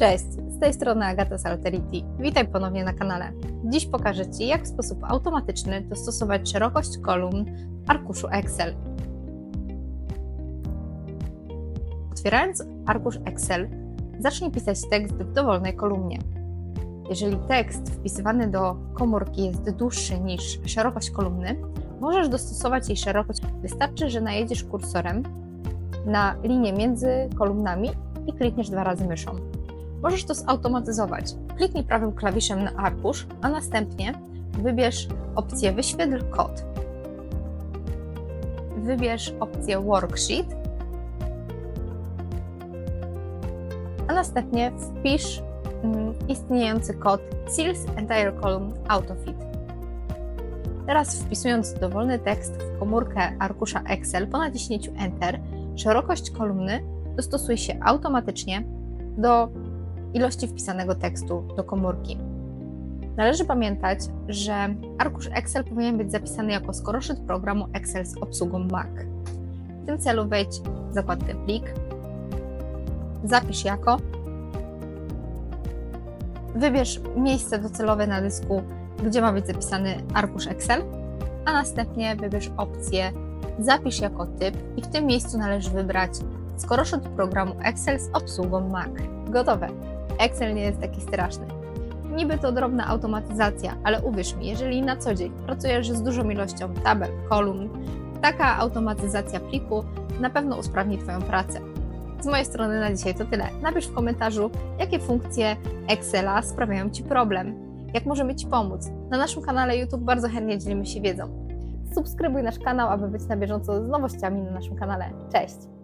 Cześć, z tej strony Agata z Alterity. Witaj ponownie na kanale. Dziś pokażę Ci, jak w sposób automatyczny dostosować szerokość kolumn w arkuszu Excel. Otwierając arkusz Excel, zacznij pisać tekst w dowolnej kolumnie. Jeżeli tekst wpisywany do komórki jest dłuższy niż szerokość kolumny, możesz dostosować jej szerokość. Wystarczy, że najedziesz kursorem na linię między kolumnami i klikniesz dwa razy myszą. Możesz to zautomatyzować. Kliknij prawym klawiszem na arkusz, a następnie wybierz opcję Wyświetl kod. Wybierz opcję Worksheet, a następnie wpisz mm, istniejący kod Seals Entire Column Autofit. Teraz wpisując dowolny tekst w komórkę arkusza Excel po naciśnięciu Enter, szerokość kolumny dostosuje się automatycznie do ilości wpisanego tekstu do komórki. Należy pamiętać, że arkusz Excel powinien być zapisany jako skoroszyt programu Excel z obsługą Mac. W tym celu wejdź w zakładkę Plik, zapisz jako, wybierz miejsce docelowe na dysku, gdzie ma być zapisany arkusz Excel, a następnie wybierz opcję Zapisz jako typ i w tym miejscu należy wybrać skoroszyt programu Excel z obsługą Mac. Gotowe! Excel nie jest taki straszny. Niby to drobna automatyzacja, ale uwierz mi, jeżeli na co dzień pracujesz z dużą ilością tabel, kolumn, taka automatyzacja pliku na pewno usprawni Twoją pracę. Z mojej strony na dzisiaj to tyle. Napisz w komentarzu, jakie funkcje Excela sprawiają Ci problem, jak możemy Ci pomóc. Na naszym kanale YouTube bardzo chętnie dzielimy się wiedzą. Subskrybuj nasz kanał, aby być na bieżąco z nowościami na naszym kanale. Cześć!